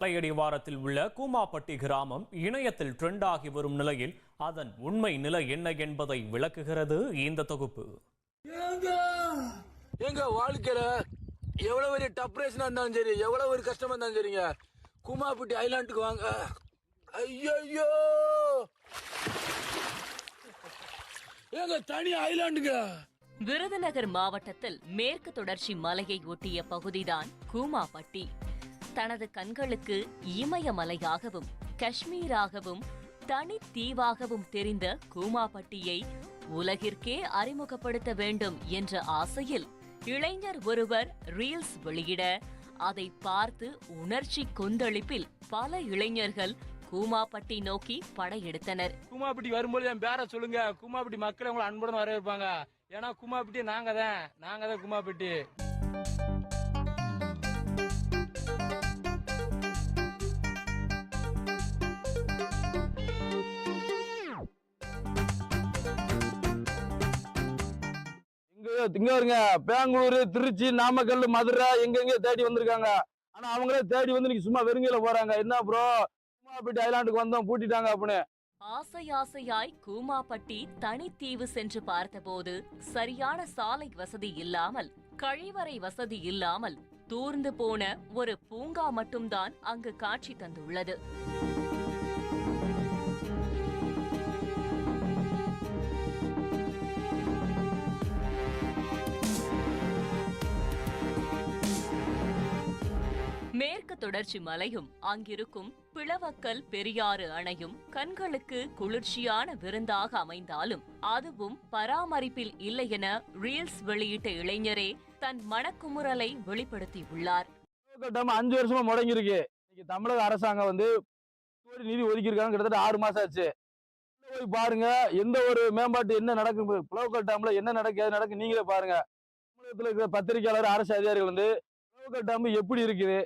மலையடிவாரத்தில் உள்ள கூமாப்பட்டி கிராமம் இணையத்தில் ட்ரெண்ட் ஆகி வரும் நிலையில் அதன் உண்மை நிலை என்ன என்பதை விளக்குகிறது இந்த தொகுப்பு. எங்க வாழ்க்கையில எவ்வளவு பெரிய டப்ரேஷனா இருந்தாலும் சரி எவ்வளவு ஒரு கஷ்டமா இருந்தாலும் சரிங்க. குமாப்பட்டி ஐலாண்டுக்கு வாங்க. ஐயோ ஏங்க தனி ஐலாண்டுங்க விருதுநகர் மாவட்டத்தில் மேற்கு தொடர்ச்சி மலையை ஒட்டிய பகுதிதான் கூமாப்பட்டி. தனது கண்களுக்கு இமயமலையாகவும் காஷ்மீராகவும் தனித்தீவாகவும் தெரிந்த கூமாபட்டியை உலகிற்கே அறிமுகப்படுத்த வேண்டும் என்ற ஆசையில் இளைஞர் ஒருவர் ரீல்ஸ் வெளியிட அதை பார்த்து உணர்ச்சி கொந்தளிப்பில் பல இளைஞர்கள் கூமாப்பட்டி நோக்கி படையெடுத்தனர். கூமாப்பட்டி வரும்போது என் பேர சொல்லுங்க. கூமாப்பட்டி மக்கள் உங்களை அன்புடன் வரவேற்பாங்க. ஏன்னா கூமாப்பட்டி நாங்க தான் நாங்க தான் கூமாப்பட்டி. இங்க வருங்க பெங்களூரு திருச்சி நாமக்கல் மதுரை எங்கெங்க தேடி வந்திருக்காங்க. ஆனா அவங்களே தேடி வந்து நீங்க சும்மா வெறுங்கையில போறாங்க. என்ன ப்ரோ குமாப்பட்டி ஐலாண்டுக்கு வந்தோம் பூட்டிட்டாங்க அப்படின்னு. ஆசை ஆசையாய் கூமாப்பட்டி தனித்தீவு சென்று பார்த்தபோது சரியான சாலை வசதி இல்லாமல் கழிவறை வசதி இல்லாமல் தூர்ந்து போன ஒரு பூங்கா மட்டும்தான் அங்கு காட்சி தந்துள்ளது. மேற்கு தொடர்ச்சி மலையும் அங்கிருக்கும் பிளவக்கல் பெரியாறு அணையும் கண்களுக்கு குளிர்ச்சியான விருந்தாக அமைந்தாலும் அதுவும் பராமரிப்பில் இல்லை என ரீல்ஸ் வெளியிட்ட இளைஞரே தன் மனக்குமுறலை வெளிப்படுத்தியுள்ளார் அஞ்சு வருஷமா முடங்கிருக்கு இன்னைக்கு தமிழக அரசாங்கம் வந்து நிதி ஒதுக்கியிருக்காங்க கிட்டத்தட்ட ஆறு மாசம் ஆச்சு. போய் பாருங்க எந்த ஒரு மேம்பாட்டு என்ன நடக்கும்? புலவுக்கல் டேம்ல என்ன நடக்கு எது நடக்கு நீங்களே பாருங்க. தமிழகத்தில் இருக்கிற பத்திரிகையாளர் அரசு அதிகாரிகள் வந்து புலவுக்கல் டேம் எப்படி இருக்குது?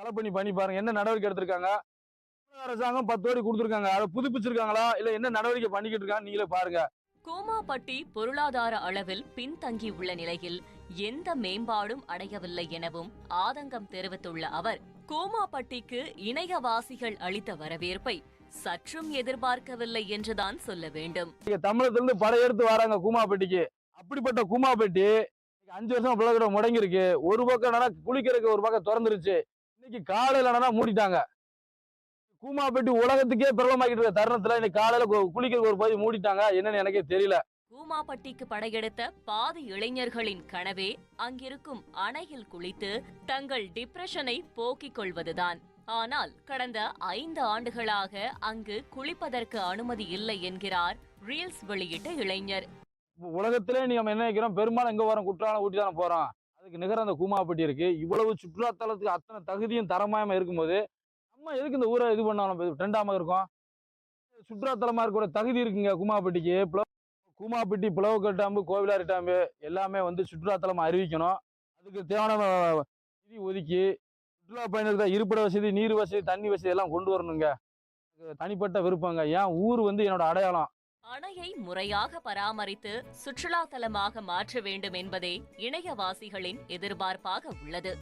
களப்பணி பண்ணி பாருங்க. என்ன நடவடிக்கை எடுத்திருக்காங்க? அரசாங்கம் பத்து கோடி கொடுத்துருக்காங்க. அதை புதுப்பிச்சிருக்காங்களா? இல்ல என்ன நடவடிக்கை பண்ணிக்கிட்டு இருக்காங்க நீங்களே பாருங்க. கூமாப்பட்டி பொருளாதார அளவில் பின்தங்கியுள்ள நிலையில் எந்த மேம்பாடும் அடையவில்லை எனவும் ஆதங்கம் தெரிவித்துள்ள அவர் கூமாப்பட்டிக்கு இணையவாசிகள் அளித்த வரவேற்பை சற்றும் எதிர்பார்க்கவில்லை என்றுதான் சொல்ல வேண்டும். இங்க தமிழகத்துல இருந்து படையெடுத்து வராங்க கூமாப்பட்டிக்கு. அப்படிப்பட்ட கூமாப்பட்டி அஞ்சு வருஷம் பிள்ளைகிட்ட முடங்கி இருக்கு. ஒரு பக்கம் என்னன்னா குளிக்கிறதுக்கு ஒரு பக்கம் திறந்துருச்சு. இன்னைக்கு காலையில என்னன்னா மூடிட்டாங்க. கூமாப்பட்டி உலகத்துக்கே பிரபலமாக்கிட்டு இருக்க தருணத்துல இன்னைக்கு காலையில குளிக்கிறதுக்கு ஒரு பகுதி மூடிட்டாங்க. என்னன்னு எனக்கே தெரியல. கூமாப்பட்டிக்கு படையெடுத்த பாதி இளைஞர்களின் கனவே அங்கிருக்கும் அணையில் குளித்து தங்கள் டிப்ரெஷனை போக்கிக் கொள்வதுதான். ஆனால் கடந்த ஐந்து ஆண்டுகளாக அங்கு குளிப்பதற்கு அனுமதி இல்லை என்கிறார் ரீல்ஸ் வெளியிட்ட இளைஞர். உலகத்திலே நம்ம என்ன நினைக்கிறோம்? பெரும்பாலும் எங்க வரோம் குற்றாலம் ஊட்டி தானே போறோம். அதுக்கு நிகர அந்த கூமாப்பட்டி இருக்கு. இவ்வளவு சுற்றுலாத்தலத்துக்கு அத்தனை தகுதியும் தரமாயமா இருக்கும்போது நம்ம எதுக்கு இந்த ஊரை இது பண்ணாலும் ட்ரெண்டாம இருக்கோம்? சுற்றுலாத்தலமா இருக்கிற தகுதி இருக்குங்க கூமாப்பட்டிக்கு. புல- கூமாப்பட்டி புலவக்கல் டேம்பு கோவிலாறு டேம்பு எல்லாமே வந்து சுற்றுலாத்தலமா அறிவிக்கணும். அதுக்கு தேவையான நிதி ஒதுக்கி சுற்றுலா பயணிகள் இருப்பிட வசதி நீர் வசதி தண்ணி வசதி எல்லாம் கொண்டு வரணுங்க. தனிப்பட்ட விருப்பங்க. ஏன் ஊர் வந்து என்னோட அடையாளம். அணையை முறையாக பராமரித்து சுற்றுலா தலமாக மாற்ற வேண்டும் என்பதே இணையவாசிகளின் எதிர்பார்ப்பாக உள்ளது